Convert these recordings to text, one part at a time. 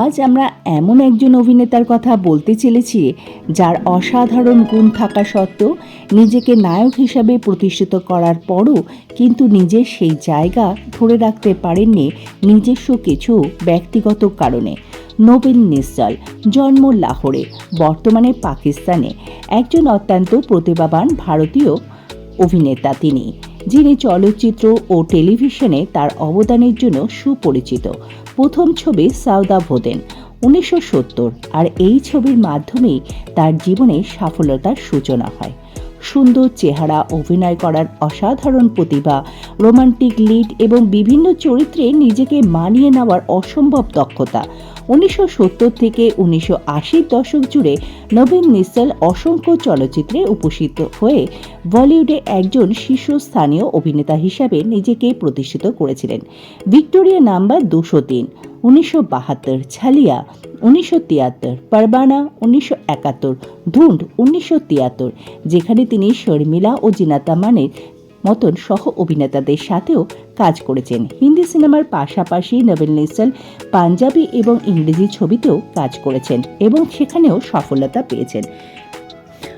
আজ আমরা এমন একজন অভিনেতার কথা বলতে চলেছি, যার অসাধারণ গুণ থাকা সত্ত্বেও নিজেকে নায়ক হিসাবে প্রতিষ্ঠিত করার পরও কিন্তু নিজের সেই জায়গা ধরে রাখতে পারেননি নিজস্ব কিছু ব্যক্তিগত কারণে। নবীন নিশ্চল জন্ম লাহোরে, বর্তমানে পাকিস্তানে। একজন অত্যন্ত প্রতিভাবান ভারতীয় অভিনেতা তিনি। যিনি চলচ্চিত্র ও টেলিভিশনে তার অবদানের জন্য সুপরিচিত। প্রথম ছবি সাউদা ভোদেন, উনিশশো সত্তর, আর এই ছবির মাধ্যমেই তার জীবনে সাফল্যতার সূচনা হয়। সুন্দর চেহারা, অভিনয় করার অসাধারণ প্রতিভা, রোমান্টিক লিড এবং বিভিন্ন চরিত্রে নিজেকে মানিয়ে নেওয়ার অসম্ভব দক্ষতা উনিশশো সত্তর থেকে উনিশশো দশক জুড়ে নবীন নিসেল অসংখ্য চলচ্চিত্রে উপস্থিত হয়ে বলিউডে একজন শীর্ষস্থানীয় অভিনেতা হিসাবে নিজেকে প্রতিষ্ঠিত করেছিলেন। ভিক্টোরিয়া নাম্বার দুশো তিন, উনিশশো বাহাত্তর ছালিয়া, উনিশশো তিয়াত্তর পারবানা, উনিশশো একাত্তর ধুন্ড, উনিশশো তিয়াত্তর, যেখানে তিনি শর্মিলা ও জিনাতা মানের মতন সহ অভিনেতাদের সাথেও কাজ করেছেন। হিন্দি সিনেমার পাশাপাশি নবেল নিসল পাঞ্জাবি এবং ইংরেজি ছবিতেও কাজ করেছেন এবং সেখানেও সফলতা পেয়েছেন।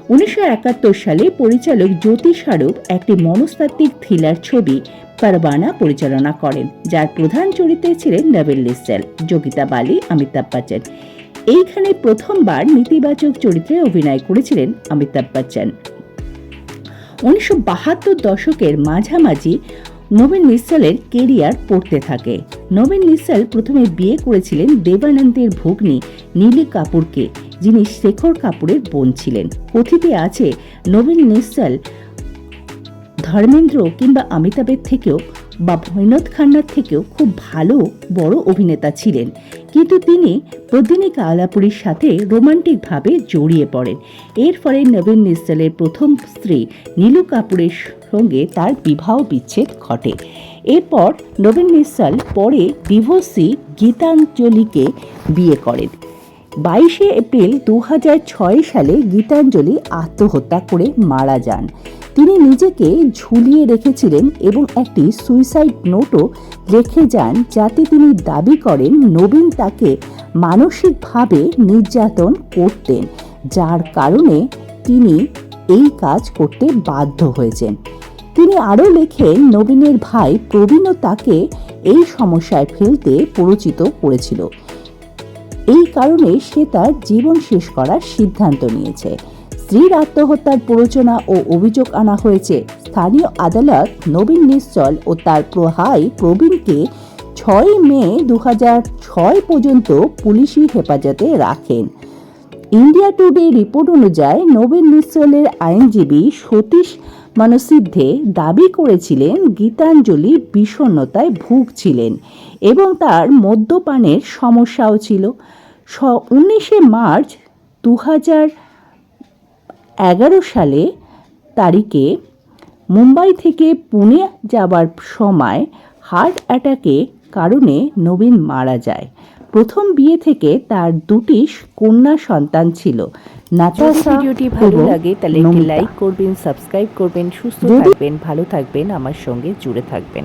উনিশশো একাত্তর সালে পরিচালক জ্যোতি স্বরূপ একটি মনস্তাত্ত্বিক থ্রিলার ছবি পারবানা পরিচালনা করেন, যার প্রধান চরিত্রে ছিলেন নবেল নিসেল যোগিতা বালি, অমিতাভ বচ্চন। এইখানে প্রথমবার নেতিবাচক চরিত্রে অভিনয় করেছিলেন অমিতাভ বচ্চন। উনিশশো বাহাত্তর দশকের মাঝামাঝি নবীন নিশ্চলের কেরিয়ার পড়তে থাকে। নবীন নিশ্চল প্রথমে বিয়ে করেছিলেন দেবানন্দের ভগ্নী নীলি কাপুরকে, যিনি শেখর কাপুরের বোন ছিলেন। কথিতে আছে নবীন নিশ্চল ধর্মেন্দ্র কিংবা অমিতাভের থেকেও বা ভৈনদ খান্নার থেকেও খুব ভালো বড় অভিনেতা ছিলেন। কিন্তু তিনি প্রদিনী কালাপুরীর সাথে রোমান্টিকভাবে জড়িয়ে পড়েন। এর ফলে নবীন নিশ্চলের প্রথম স্ত্রী নীলু কাপুরের সঙ্গে তার বিবাহ বিচ্ছেদ ঘটে। এরপর নবীন নিশ্চল পরে ডিভোর্সি গীতাঞ্জলিকে বিয়ে করেন। বাইশে এপ্রিল দু হাজার ছয় সালে গীতাঞ্জলি আত্মহত্যা করে মারা যান। তিনি নিজেকে ঝুলিয়ে রেখেছিলেন এবং একটি সুইসাইড নোটও রেখে যান যাতে তিনি দাবি করেন নবীন তাকে মানসিকভাবে নির্যাতন করতেন, যার কারণে তিনি এই কাজ করতে বাধ্য হয়েছেন। তিনি আরও লেখেন, নবীনের ভাই প্রবীণও তাকে এই সমস্যায় ফেলতে পরিচিত করেছিল। এই কারণে সে তার জীবন শেষ করার সিদ্ধান্ত নিয়েছে। স্ত্রীর আত্মহত্যার প্ররোচনা ও অভিযোগ আনা হয়েছে। স্থানীয় আদালত নবীন নিশ্চল ও তার ভাই প্রবীণকে ছয় মে দু ছয় পর্যন্ত পুলিশি হেফাজতে রাখেন। ইন্ডিয়া টুডে রিপোর্ট অনুযায়ী নবীন নিশ্চলের আইনজীবী সতীশ মানসিদ্ধে দাবি করেছিলেন, গীতাঞ্জলি বিষণ্ণতায় ভুগছিলেন এবং তার মদ্যপানের সমস্যাও ছিল। উনিশে মার্চ দু এগারো সালে তারিখে মুম্বাই থেকে পুনে যাবার সময় হার্ট অ্যাটাকে কারণে নবীন মারা যায়। প্রথম বিয়ে থেকে তার দুটি কন্যা সন্তান ছিল। ভিডিওটি ভালো লাগে তাহলে লাইক করবেন সাবস্ক্রাইব করবেন সুস্থ থাকবেন ভালো থাকবেন আমার সঙ্গে জুড়ে থাকবেন।